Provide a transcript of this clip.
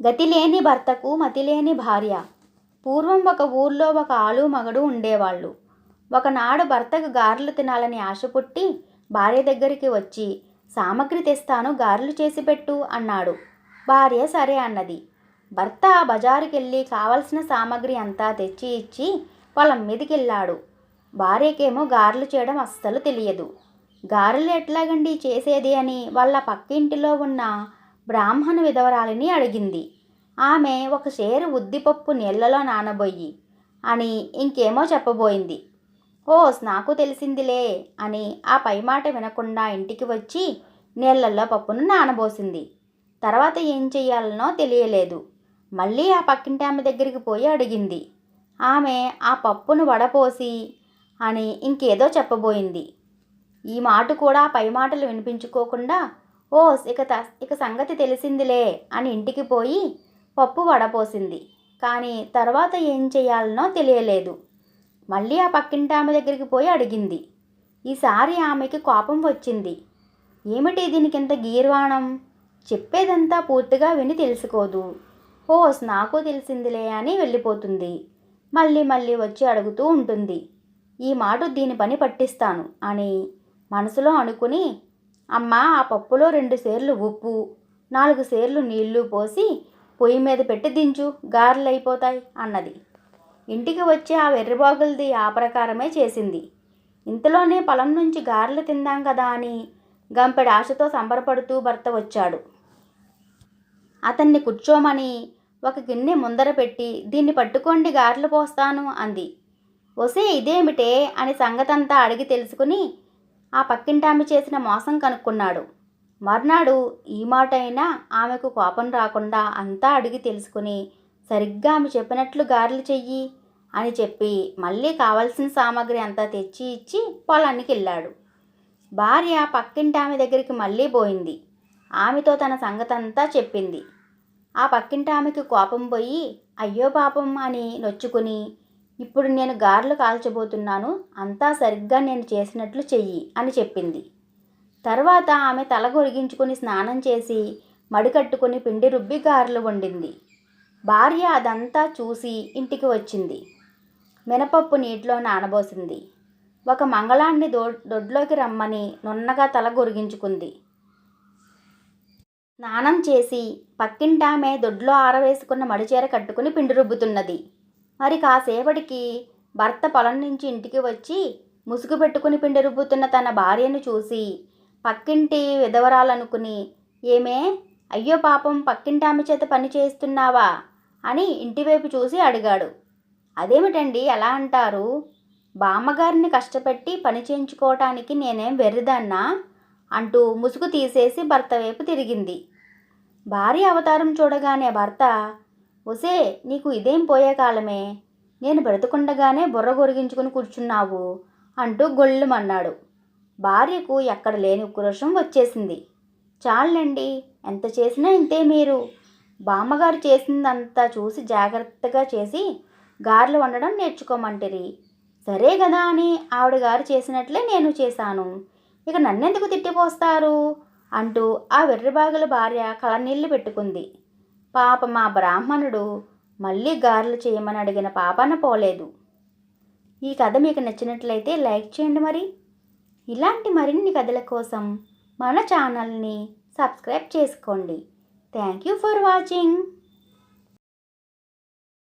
గతిలేని భర్తకు మతిలేని భార్య. పూర్వం ఒక ఊర్లో ఒక ఆలు మగడు ఉండేవాళ్ళు. ఒకనాడు భర్తకు గారెలు తినాలని ఆశ పుట్టి భార్య దగ్గరికి వచ్చి సామగ్రి తెస్తాను గారెలు చేసి పెట్టు అన్నాడు. భార్య సరే అన్నది. భర్త బజారుకెళ్ళి కావలసిన సామగ్రి అంతా తెచ్చి ఇచ్చి పొలం మీదకెళ్ళాడు. భార్యకేమో గారెలు చేయడం అస్సలు తెలియదు. గారెలు ఎట్లాగండి చేసేది అని వాళ్ళ పక్కింటిలో ఉన్న బ్రాహ్మణ విధవరాలిని అడిగింది. ఆమె ఒక షేరు ఉద్దిపప్పు నీళ్ళలో నానబోయి అని ఇంకేమో చెప్పబోయింది. ఓస్ నాకు తెలిసిందిలే అని ఆ పై మాట వినకుండా ఇంటికి వచ్చి నీళ్ళల్లో పప్పును నానబోసింది. తర్వాత ఏం చెయ్యాలనో తెలియలేదు. మళ్ళీ ఆ పక్కింటి ఆమె దగ్గరికి పోయి అడిగింది. ఆమె ఆ పప్పును వడపోసి అని ఇంకేదో చెప్పబోయింది. ఈ మాట కూడా పై మాటలు వినిపించుకోకుండా ఓస్ ఇక త ఇక సంగతి తెలిసిందిలే అని ఇంటికి పోయి పప్పు వడపోసింది. కానీ తర్వాత ఏం చేయాలనో తెలియలేదు. మళ్ళీ ఆ పక్కింటి ఆమె దగ్గరికి పోయి అడిగింది. ఈసారి ఆమెకి కోపం వచ్చింది. ఏమిటి దీనికి ఇంత గీర్వాణం? చెప్పేదంతా పూర్తిగా విని తెలుసుకోదు. ఓస్ నాకు తెలిసిందిలే అని వెళ్ళిపోతుంది. మళ్ళీ మళ్ళీ వచ్చి అడుగుతూ ఉంటుంది. ఈ మాట దీని పని పట్టిస్తాను అని మనసులో అనుకుని అమ్మ ఆ పప్పులో రెండు సేర్లు ఉప్పు నాలుగు సేర్లు నీళ్ళు పోసి పొయ్యి మీద పెట్టి దించు గారెలు అయిపోతాయి అన్నది. ఇంటికి వచ్చి ఆ వెర్రిబాగులది ఆ ప్రకారమే చేసింది. ఇంతలోనే పొలం నుంచి గారెలు తిందాం కదా అని గంపెడు ఆశతో సంబరపడుతూ భర్త వచ్చాడు. అతన్ని కూర్చోమని ఒక గిన్నె ముందర పెట్టి దీన్ని పట్టుకోండి గారెలు పోస్తాను అంది. ఒసే ఇదేమిటే అని సంగతంతా అడిగి తెలుసుకుని ఆ పక్కింటామె చేసిన మోసం కనుక్కున్నాడు. మర్నాడు ఈ మాట అయినా ఆమెకు కోపం రాకుండా అంతా అడిగి తెలుసుకుని సరిగ్గా ఆమె చెప్పినట్లు గారెలు చెయ్యి అని చెప్పి మళ్ళీ కావలసిన సామాగ్రి అంతా తెచ్చి ఇచ్చి పొలానికి వెళ్ళాడు. భార్య పక్కింటి ఆమె దగ్గరికి మళ్ళీ పోయింది. ఆమెతో తన సంగతంతా చెప్పింది. ఆ పక్కింటి ఆమెకి కోపం పోయి అయ్యో పాపం అని నొచ్చుకుని ఇప్పుడు నేను గారెలు కాల్చబోతున్నాను అంతా సరిగ్గా నేను చేసినట్లు చెయ్యి అని చెప్పింది. తర్వాత ఆమె తల గొరిగించుకుని స్నానం చేసి మడికట్టుకుని పిండి రుబ్బి గారెలు వండింది. భార్య అదంతా చూసి ఇంటికి వచ్చింది. మినపప్పు నీటిలో నానబోసింది. ఒక మంగళాన్ని దో దొడ్లోకి రమ్మని నున్నగా తల గొరిగించుకుంది. స్నానం చేసి పక్కింటామె దొడ్లో ఆరవేసుకున్న మడిచీర కట్టుకుని పిండి రుబ్బుతున్నది. మరి కాసేపటికి భర్త పొలం నుంచి ఇంటికి వచ్చి ముసుగు పెట్టుకుని పిండి రుబ్బుతున్న తన భార్యను చూసి పక్కింటి విధవరాలనుకుని ఏమే అయ్యో పాపం పక్కింటి ఆమె చేత పని చేస్తున్నావా అని ఇంటివైపు చూసి అడిగాడు. అదేమిటండి ఎలా అంటారు? బామ్మగారిని కష్టపెట్టి పని చేయించుకోవటానికి నేనేం వెర్రిదన్నా? అంటూ ముసుగు తీసేసి భర్త వైపు తిరిగింది. భార్య అవతారం చూడగానే భర్త ఒసే నీకు ఇదేం పోయే కాలమే? నేను బ్రతుకుండగానే బుర్ర గొరిగించుకుని కూర్చున్నావు అంటూ గొళ్ళుమన్నాడు. భార్యకు ఎక్కడ లేని ఉక్రోషం వచ్చేసింది. చాలండి ఎంత చేసినా ఇంతే మీరు. బామ్మగారు చేసిందంతా చూసి జాగ్రత్తగా చేసి గారెలు వండడం నేర్చుకోమంటిరి. సరే కదా అని ఆవిడ గారు చేసినట్లే నేను చేశాను. ఇక నన్నెందుకు తిట్టిపోస్తారు అంటూ ఆ వెర్రిబాగుల భార్య కళనీళ్ళు పెట్టుకుంది. పాప మా బ్రాహ్మణుడు మళ్ళీ గారెలు చేయమని అడిగిన పాపన పోలేదు. ఈ కథ మీకు నచ్చినట్లయితే లైక్ చేయండి మరి. ఇలాంటి మరిన్ని కథల కోసం మన ఛానల్ని సబ్స్క్రైబ్ చేసుకోండి. Thank you for watching.